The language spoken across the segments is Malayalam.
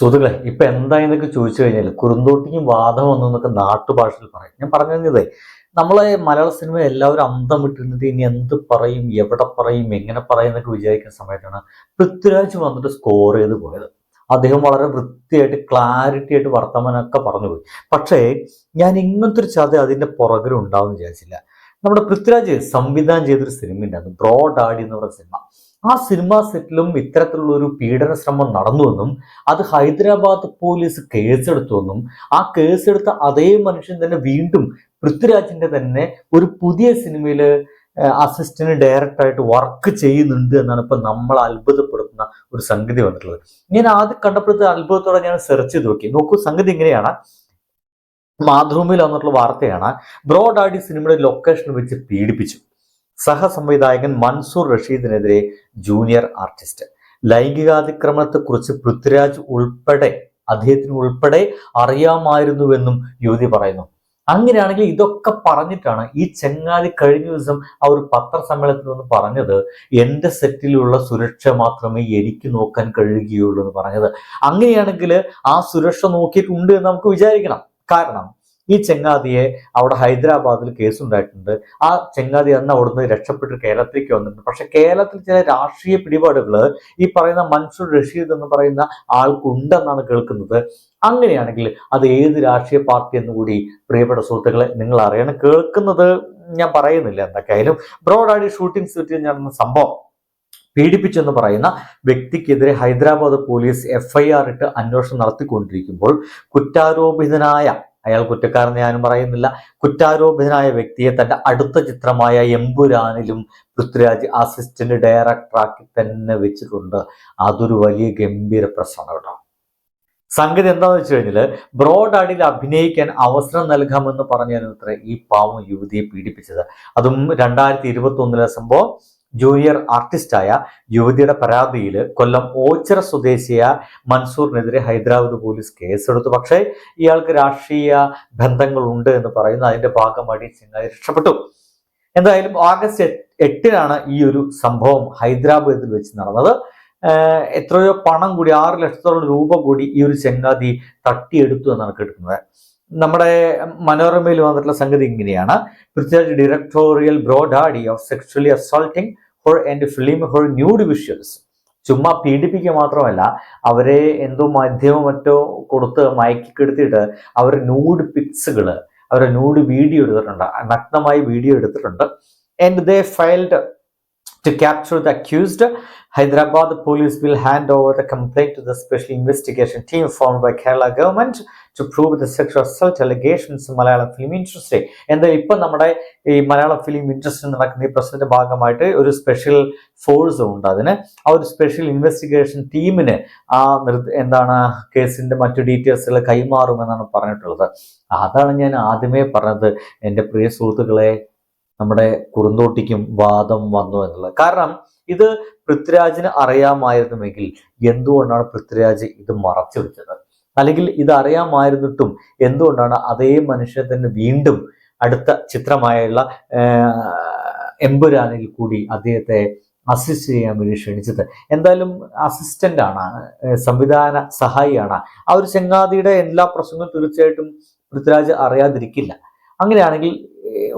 സുഹൃത്തുക്കളെ ഇപ്പൊ എന്താ എന്നൊക്കെ ചോദിച്ചു കഴിഞ്ഞാൽ കുറുന്തോട്ടിക്കും വാദം വന്നു എന്നൊക്കെ നാട്ടുഭാഷയിൽ പറയും. ഞാൻ പറഞ്ഞു കഴിഞ്ഞതേ നമ്മളെ മലയാള സിനിമ എല്ലാവരും അന്തം വിട്ടിരുന്നത് ഇനി എന്ത് പറയും എവിടെ പറയും എങ്ങനെ പറയും എന്നൊക്കെ വിചാരിക്കുന്ന സമയത്താണ് പൃഥ്വിരാജ് വന്നിട്ട് സ്കോർ ചെയ്ത് പോയത്. അദ്ദേഹം വളരെ വൃത്തിയായിട്ട് ക്ലാരിറ്റി ആയിട്ട് വർത്തമാനമൊക്കെ പറഞ്ഞു പോയി. പക്ഷേ ഞാൻ ഇങ്ങനത്തെ ഒരു ചത അതിന്റെ പുറകിൽ ഉണ്ടാവും വിചാരിച്ചില്ല. നമ്മുടെ പൃഥ്വിരാജ് സംവിധാനം ചെയ്തൊരു സിനിമ ഉണ്ടായിരുന്നു ബ്രോഡ് ആടി എന്ന് പറയുന്ന സിനിമ. ആ സിനിമാ സെറ്റിലും ഇത്തരത്തിലുള്ള ഒരു പീഡന ശ്രമം നടന്നുവെന്നും അത് ഹൈദരാബാദ് പോലീസ് കേസെടുത്തുവെന്നും ആ കേസെടുത്ത അതേ മനുഷ്യൻ തന്നെ വീണ്ടും പൃഥ്വിരാജിന്റെ തന്നെ ഒരു പുതിയ സിനിമയിൽ അസിസ്റ്റന്റ് ഡയറക്ടറായിട്ട് വർക്ക് ചെയ്യുന്നുണ്ട് എന്നാണ് ഇപ്പൊ നമ്മൾ അത്ഭുതപ്പെടുത്തുന്ന ഒരു സംഗതി വന്നിട്ടുള്ളത്. ഞാൻ ആദ്യം കണ്ടപ്പോഴത്തെ അത്ഭുതത്തോടെ ഞാൻ സെർച്ച് ചെയ്ത് നോക്കി. നോക്കൂ സംഗതി ഇങ്ങനെയാണ്. മാതൃഭൂമിയിൽ വന്നിട്ടുള്ള വാർത്തയാണ് ബ്രോഡ് ആഡി സിനിമയുടെ ലൊക്കേഷൻ വെച്ച് പീഡിപ്പിച്ചു. സഹസംവിധായകൻ മൻസൂർ റഷീദിനെതിരെ ജൂനിയർ ആർട്ടിസ്റ്റ്. ലൈംഗികാതിക്രമണത്തെക്കുറിച്ച് പൃഥ്വിരാജ് ഉൾപ്പെടെ അദ്ദേഹത്തിന് ഉൾപ്പെടെ അറിയാമായിരുന്നുവെന്നും യുവതി പറയുന്നു. അങ്ങനെയാണെങ്കിൽ ഇതൊക്കെ പറഞ്ഞിട്ടാണ് ഈ ചെങ്ങാതി കഴിഞ്ഞ ദിവസം ഒരു പത്രസമ്മേളനത്തിൽ വന്ന് പറഞ്ഞത് എന്റെ സെറ്റിലുള്ള സുരക്ഷ മാത്രമേ എനിക്ക് നോക്കാൻ കഴിയുകയുള്ളൂ എന്ന് പറഞ്ഞത്. അങ്ങനെയാണെങ്കിൽ ആ സുരക്ഷ നോക്കിയിട്ടുണ്ട് എന്ന് നമുക്ക് വിചാരിക്കണം. കാരണം ഈ ചെങ്ങാതിയെ അവിടെ ഹൈദരാബാദിൽ കേസുണ്ടായിട്ടുണ്ട്. ആ ചെങ്ങാതി അന്ന് അവിടുന്ന് രക്ഷപ്പെട്ട് കേരളത്തിലേക്ക് വന്നിട്ടുണ്ട്. പക്ഷെ കേരളത്തിൽ ചില രാഷ്ട്രീയ പിടിപാടുകൾ ഈ പറയുന്ന മൻസൂർ റഷീദ് എന്ന് പറയുന്ന ആൾക്കുണ്ടെന്നാണ് കേൾക്കുന്നത്. അങ്ങനെയാണെങ്കിൽ അത് ഏത് രാഷ്ട്രീയ പാർട്ടി എന്ന് കൂടി പ്രിയപ്പെട്ട സുഹൃത്തുക്കളെ നിങ്ങൾ അറിയണം കേൾക്കുന്നത് ഞാൻ പറയുന്നില്ല എന്തൊക്കെയായാലും ബ്രോഡാഡി ഷൂട്ടിംഗ് സെറ്റിൽ നടന്ന സംഭവം പീഡിപ്പിച്ചെന്ന് പറയുന്ന വ്യക്തിക്കെതിരെ ഹൈദരാബാദ് പോലീസ് എഫ്ഐആർ ഇട്ട് അന്വേഷണം നടത്തിക്കൊണ്ടിരിക്കുമ്പോൾ കുറ്റാരോപിതനായ അയാൾ കുറ്റക്കാരൻ ഞാനും പറയുന്നില്ല. കുറ്റാരോപിതനായ വ്യക്തിയെ തന്റെ അടുത്ത ചിത്രമായ എമ്പുരാനിലും പൃഥ്വിരാജ് അസിസ്റ്റന്റ് ഡയറക്ടറാക്കി തന്നെ വെച്ചിട്ടുണ്ട്. അതൊരു വലിയ ഗംഭീര പ്രശ്നമാണ് കേട്ടോ. സംഗതി എന്താന്ന് വെച്ച് കഴിഞ്ഞാൽ ബ്രോഡ് ആടിൽ അഭിനയിക്കാൻ അവസരം നൽകാമെന്ന് പറഞ്ഞാൽ ഈ പാവം യുവതിയെ പീഡിപ്പിച്ചത്. അതും രണ്ടായിരത്തി ഇരുപത്തി ഒന്നിലെ സംഭവം ജൂനിയർ ആർട്ടിസ്റ്റായ യുവതിയുടെ പരാതിയിൽ കൊല്ലം ഓച്ചിറ സ്വദേശിയായ മൻസൂറിനെതിരെ ഹൈദരാബാദ് പോലീസ് കേസെടുത്തു. പക്ഷേ ഇയാൾക്ക് രാഷ്ട്രീയ ബന്ധങ്ങളുണ്ട് എന്ന് പറയുന്നു അതിന്റെ ഭാഗമായി ചെങ്ങായി രക്ഷപ്പെട്ടു. എന്തായാലും ഓഗസ്റ്റ് എട്ടിനാണ് ഈ ഒരു സംഭവം ഹൈദരാബാദിൽ വെച്ച് നടന്നത്. എത്രയോ പണം കൂടി ആറ് ലക്ഷത്തോളം രൂപ കൂടി ഈ ഒരു ചെങ്ങാതി തട്ടിയെടുത്തു എന്നാണ് കേൾക്കുന്നത് നമ്മുടെ മനോരമയിൽ വന്നിട്ടുള്ള സംഗതി ഇങ്ങനെയാണ്. Prithviraj directorial Bro Daddy of sexually assaulting her and film her nude visuals ചുമ്മാ പീഡിപ്പിക്കുക മാത്രമല്ല അവരെ എന്തോ മാധ്യമം മറ്റോ കൊടുത്ത് മയക്കിക്കെടുത്തിയിട്ട് അവർ ന്യൂഡ് പിക്സുകൾ അവരെ ന്യൂഡ് വീഡിയോ എടുത്തിട്ടുണ്ട് നഗ്നമായി വീഡിയോ എടുത്തിട്ടുണ്ട്. And they failed To capture the accused, Hyderabad police will hand over the complaint to the special investigation team formed by Kerala government to prove the sexual assault allegations in Malayalam film industry. എന്താ ഇപ്പൊ നമ്മുടെ ഈ മലയാളം ഫിലിം ഇൻഡസ്ട്രി നടക്കുന്ന ഈ പ്രശ്നത്തിന്റെ ഭാഗമായിട്ട് ഒരു സ്പെഷ്യൽ ഫോഴ്സ് ഉണ്ട് അതിന് ആ ഒരു സ്പെഷ്യൽ ഇൻവെസ്റ്റിഗേഷൻ ടീമിന് ആ എന്താണ് കേസിന്റെ മറ്റു ഡീറ്റെയിൽസുകൾ കൈമാറുമെന്നാണ് പറഞ്ഞിട്ടുള്ളത് അതാണ് ഞാൻ ആദ്യമേ പറഞ്ഞത് എന്റെ പ്രിയ സുഹൃത്തുക്കളെ നമ്മുടെ കുറുന്തോട്ടിക്കും വാദം വന്നു എന്നുള്ളത്. കാരണം ഇത് പൃഥ്വിരാജിന് അറിയാമായിരുന്നുവെങ്കിൽ എന്തുകൊണ്ടാണ് പൃഥ്വിരാജ് ഇത് മറച്ചു വെച്ചത്? അല്ലെങ്കിൽ ഇത് അറിയാമായിരുന്നിട്ടും എന്തുകൊണ്ടാണ് അതേ മനുഷ്യനെ തന്നെ വീണ്ടും അടുത്ത ചിത്രമായുള്ള എമ്പുരാനിൽ കൂടി അദ്ദേഹത്തെ അസിസ്റ്റ് ചെയ്യാൻ വേണ്ടി ക്ഷണിച്ചത്? എന്തായാലും അസിസ്റ്റന്റ് ആണ് സംവിധാന സഹായിയാണ്. ആ ഒരു ചെങ്ങാതിയുടെ എല്ലാ പ്രശ്നങ്ങളും തീർച്ചയായിട്ടും പൃഥ്വിരാജ് അറിയാതിരിക്കില്ല. അങ്ങനെയാണെങ്കിൽ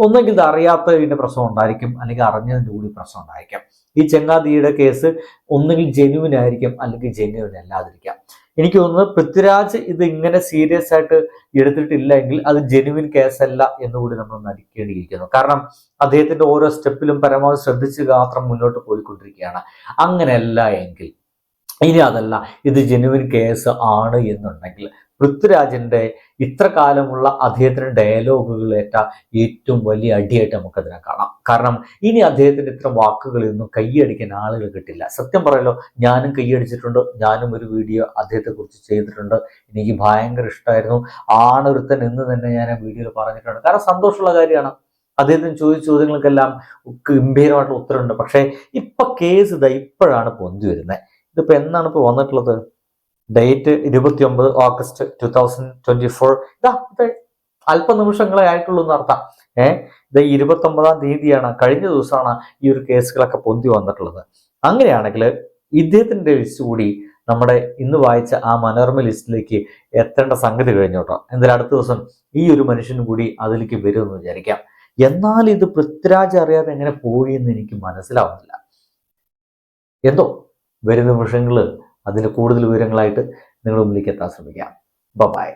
ഒന്നെങ്കിൽ ഇത് അറിയാത്തതിന്റെ പ്രശ്നം ഉണ്ടായിരിക്കും അല്ലെങ്കിൽ അറിഞ്ഞതിന്റെ കൂടി പ്രശ്നം ഉണ്ടായിരിക്കാം. ഈ ചെങ്ങാതിയുടെ കേസ് ഒന്നുകിൽ ജെന്യുവിൻ ആയിരിക്കും അല്ലെങ്കിൽ ജെന്യുവിൻ അല്ലാതിരിക്കാം. എനിക്ക് തോന്നുന്നത് പൃഥ്വിരാജ് ഇത് ഇങ്ങനെ സീരിയസ് ആയിട്ട് എടുത്തിട്ടില്ല എങ്കിൽ അത് ജെന്യുവിൻ കേസല്ല എന്നുകൂടി നമ്മൾ നടിക്കേണ്ടിയിരിക്കുന്നു. കാരണം അദ്ദേഹത്തിന്റെ ഓരോ സ്റ്റെപ്പിലും പരമാവധി ശ്രദ്ധിച്ച് മാത്രം മുന്നോട്ട് പോയിക്കൊണ്ടിരിക്കുകയാണ്. അങ്ങനെയല്ല എങ്കിൽ ഇനി അതല്ല ഇത് ജെന്യുവിൻ കേസ് ആണ് എന്നുണ്ടെങ്കിൽ പൃഥ്വിരാജിന്റെ ഇത്ര കാലമുള്ള അദ്ദേഹത്തിന് ഡയലോഗുകളേറ്റ ഏറ്റവും വലിയ അടിയായിട്ട് നമുക്കതിനെ കാണാം. കാരണം ഇനി അദ്ദേഹത്തിന്റെ ഇത്ര വാക്കുകളിൽ നിന്നും ആളുകൾ കിട്ടില്ല. സത്യം പറയല്ലോ ഞാനും കൈയടിച്ചിട്ടുണ്ട് ഞാനും ഒരു വീഡിയോ അദ്ദേഹത്തെ കുറിച്ച് ചെയ്തിട്ടുണ്ട്. എനിക്ക് ഭയങ്കര ഇഷ്ടമായിരുന്നു ആണൊരുത്തൻ എന്ന് തന്നെ ഞാൻ ആ വീഡിയോയിൽ പറഞ്ഞിട്ടുണ്ട്. കാരണം സന്തോഷമുള്ള കാര്യമാണ്. അദ്ദേഹത്തിന് ചോദിച്ച ചോദ്യങ്ങൾക്കെല്ലാം ഗംഭീരമായിട്ടുള്ള ഉത്തരവുണ്ട്. പക്ഷേ ഇപ്പൊ കേസ് ഇതാ ഇപ്പോഴാണ് പൊന്തി വരുന്നത് ഇതിപ്പോ എന്നാണ് ഇപ്പൊ വന്നിട്ടുള്ളത്? ഡേറ്റ് ഇരുപത്തി ഒമ്പത് August two thousand twenty four ഇതാ അല്പനിമിഷങ്ങളെ ആയിട്ടുള്ളൂ എന്നർത്ഥം ഏഹ് ഇത് ഇരുപത്തി ഒമ്പതാം തീയതിയാണ്. കഴിഞ്ഞ ദിവസമാണ് ഈ ഒരു കേസുകളൊക്കെ പൊന്തി വന്നിട്ടുള്ളത്. അങ്ങനെയാണെങ്കിൽ ഇദ്ദേഹത്തിന്റെ ലിസ്റ്റ് കൂടി നമ്മുടെ ഇന്ന് വായിച്ച ആ മനോരമ ലിസ്റ്റിലേക്ക് എത്തേണ്ട സംഗതി കഴിഞ്ഞോട്ടോ എന്തായാലും അടുത്ത ദിവസം ഈ ഒരു മനുഷ്യനും കൂടി അതിലേക്ക് വരുമെന്ന് വിചാരിക്കാം. എന്നാൽ ഇത് പൃഥ്വിരാജ് അറിയാതെ എങ്ങനെ പോയി എന്ന് എനിക്ക് മനസ്സിലാവുന്നില്ല. എന്തോ വരുന്ന നിമിഷങ്ങളിൽ അതിന്റെ കൂടുതൽ വിവരങ്ങളായിട്ട് നിങ്ങളുടെ മുന്നിലേക്ക് എത്താൻ ശ്രമിക്കാം. ബ ബായ്